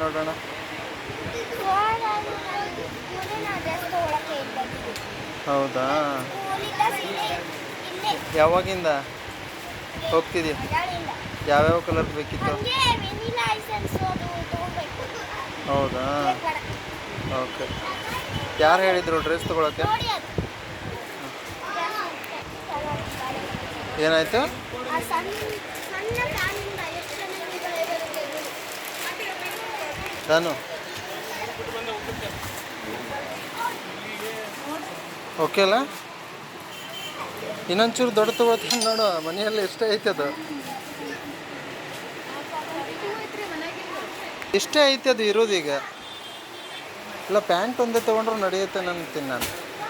ನೋಡೋಣ. ಹೌದಾ? ಯಾವಾಗಿಂದ? ಹೋಗ್ತಿದ್ಯಾ? ಯಾವ್ಯಾವ ಕಲರ್ ಬೇಕಿತ್ತು? ಹೌದಾ? ಓಕೆ. ಯಾರು ಹೇಳಿದ್ರು ಡ್ರೆಸ್ ತೊಗೊಳಕ್ಕೆ? ಏನಾಯ್ತು? ನಾನು. ಓಕೆ ಅಲ್ಲ? ಇನ್ನೊಂಚೂರು ದೊಡ್ಡ ತಗೋತೀನಿ ನೋಡು ಮನೆಯಲ್ಲಿ ಎಷ್ಟೇ ಐತೆ ಅದು. ಇಷ್ಟೇ ಐತೆ ಅದು ಇರೋದು ಈಗ. ಇಲ್ಲ ಪ್ಯಾಂಟ್ ಒಂದೇ ತೊಗೊಂಡ್ರು ನಡೆಯುತ್ತೆ ಅಂತೀನಿ ನಾನು.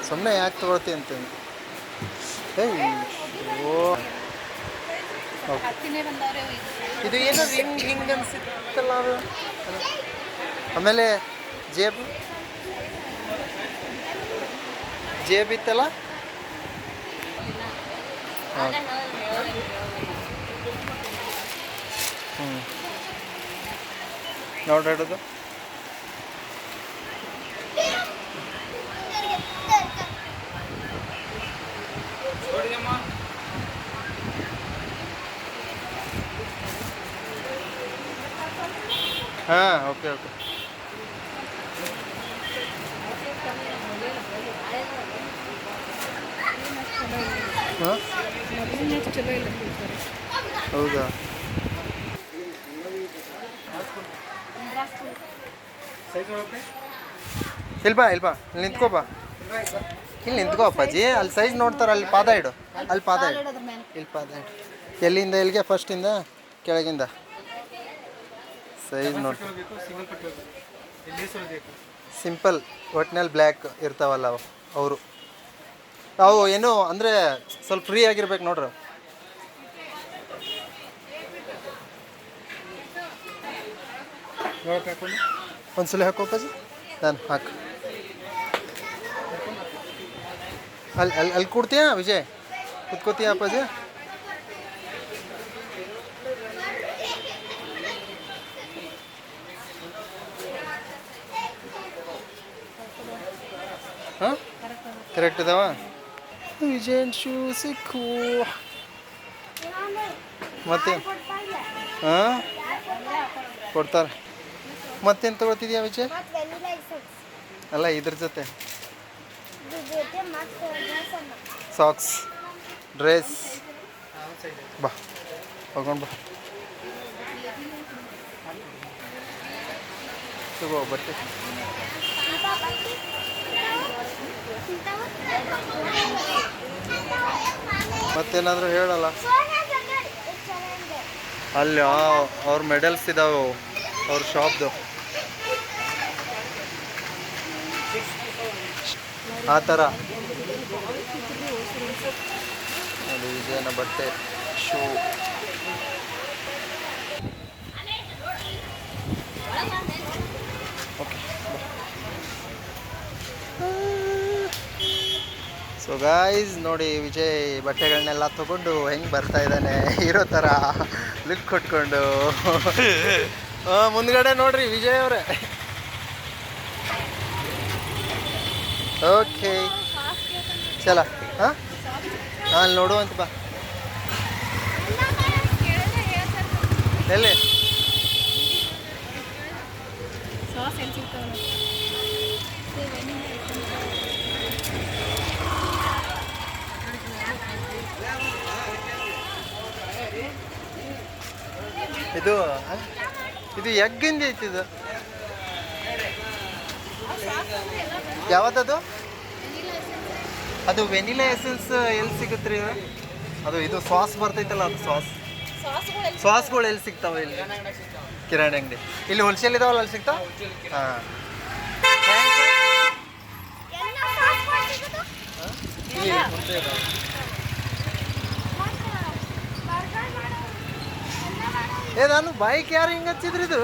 ಸುಮ್ಮನೆ ಯಾಕೆ ತೊಗೊಳ್ತೀನಿ ಅಂತೀನಿ. ಏಯ್ ಓ ಇದು ಏನೋ ಹಿಂಗ್ ಹಿಂಗೆ ಅನ್ಸಿತ್ತಲ್ಲ ಅದು. ಆಮೇಲೆ ಜೇಬ್. ಜೇಬ್ ಇತ್ತಲ್ಲ? ಹ್ಞೂ ನೋಡ್ರಿ ಹಿಡಿದು ಹಾಂ ಓಕೆ ಓಕೆ ಹಾಂ? ಹೌದಾ? ಇಲ್ಬಾ ಇಲ್ಬಾ ಇಲ್ಲಿ ನಿಂತ್ಕೋಬಾ ಇಲ್ಲಿ ನಿಂತ್ಕೋ ಅಪ್ಪಾಜಿ. ಅಲ್ಲಿ ಸೈಜ್ ನೋಡ್ತಾರ, ಅಲ್ಲಿ ಪಾದ ಇಡು. ಅಲ್ಲಿ ಪಾದ ಇಡು. ಇಲ್ಲಿ ಪಾದ ಇಡು. ಎಲ್ಲಿಂದ, ಎಲ್ಲಿಗೆ? ಫಸ್ಟಿಂದ ಕೆಳಗಿಂದ? ಸೈಜ್ ನೋಡಿ ಸಿಂಪಲ್ ಒಟ್ನಲ್ಲಿ ಬ್ಲ್ಯಾಕ್ ಇರ್ತಾವಲ್ಲ ಅವು, ಅವರು. ಅವು ಏನು ಅಂದರೆ ಸ್ವಲ್ಪ ಫ್ರೀ ಆಗಿರ್ಬೇಕು ನೋಡ್ರಿ. ಒಂದ್ಸಲ ಹಾಕೋ ಅಪ್ಪಾಜಿ. ನಾನು ಹಾಕು. ಅಲ್ಲಿ ಅಲ್ಲಿ ಅಲ್ಲಿ ಕೂಡ್ತೀಯಾ ವಿಜಯ್? ಕುತ್ಕೋತೀಯಾ ಅಪ್ಪಾಜಿ? ಹಾಂ? ಕರೆಕ್ಟ್ ಇದಾವ? ವಿಜಯನ್ ಶೂ ಸಿಕ್ಕು ಮತ್ತೆ ಹಾಂ ಕೊಡ್ತಾರೆ ಮತ್ತೇನು ತಗೋತಿದ್ಯಾ ವಿಜಯ್ ಅಲ್ಲ ಇದ್ರ ಜೊತೆ ಸಾಕ್ಸ್ ಡ್ರೆಸ್ ಬಾ ಹೋಗೋಣ ಬಾ ತಗೋ ಬಟ್ಟೆ ಮತ್ತೇನಾದರೂ ಹೇಳಲ್ಲ. ಅಲ್ಲಿ ಅವ್ರ ಮೆಡಲ್ಸ್ ಇದಾವೆ ಅವ್ರ ಶಾಪ್ದು ಆ ಥರ ಅದು ವಿಜಯನ ಬಟ್ಟೆ ಶೂ ಸೊ ಗಾಯ್ಸ್ ನೋಡಿ ವಿಜಯ್ ಬಟ್ಟೆಗಳನ್ನೆಲ್ಲ ತಗೊಂಡು ಹೆಂಗೆ ಬರ್ತಾ ಇದ್ದಾನೆ ಇರೋ ಥರ ಲುಕ್ ಕೊಟ್ಕೊಂಡು. ಮುಂದ್ಗಡೆ ನೋಡ್ರಿ ವಿಜಯ್ ಅವರೇ. ಓಕೆ ಚಲ, ಹಾಂ? ನೋಡು ನೋಡುವಂತ ಬಾ. ಎಲ್ಲಿ? ಇದು? ಇದು ಎಗ್ಗಿಂದ ಐತಿ ಇದು. ಯಾವತ್ತದು ಅದು ವೆನಿಲಾ ಎಸೆನ್ಸ್ ಎಲ್ಲಿ ಸಿಗುತ್ತೆ ರೀ ಅದು ಇದು ಸಾಸ್ ಬರ್ತೈತಲ್ಲ ಅದು ಸಾಸ್ ಸಾಸ್ಗಳು ಎಲ್ಲಿ ಸಿಗ್ತಾವ ಇಲ್ಲಿ? ಕಿರಾಣಿ ಅಂಗಡಿ. ಇಲ್ಲಿ ಹೋಲ್ಸೇಲ್ ಇದಾವಲ್ಲ ಅಲ್ಲಿ ಸಿಗ್ತಾವ? ಹಾಂ. ಇಲ್ಲಿ ಮುಂದೆ ಇದಾವೆ ಏ, ನಾನು ಬೈಕ್ ಯಾರು ಹಿಂಗೆ ಹಚ್ಚಿದ್ರು ಇದು?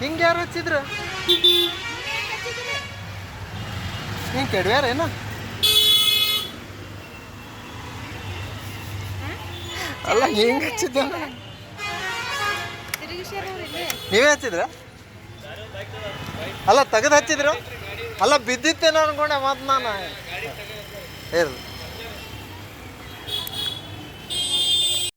ಹಿಂಗೆ ಯಾರು ಹಚ್ಚಿದ್ರು? ಹಿಂಗೆ ಕೆಡವ್ಯಾರೇನ ಅಲ್ಲ, ಹಿಂಗೆ ಹಚ್ಚಿದ್ದ ನೀವೇ ಹಚ್ಚಿದ್ರ? ಅಲ್ಲ, ತೆಗೆದು ಹಚ್ಚಿದ್ರು? ಅಲ್ಲ, ಬಿದ್ದಿತ್ತೇನೋ ಅನ್ಕೊಂಡೆ ಮತ್ತೆ ನಾನು. ಹೇಳಿ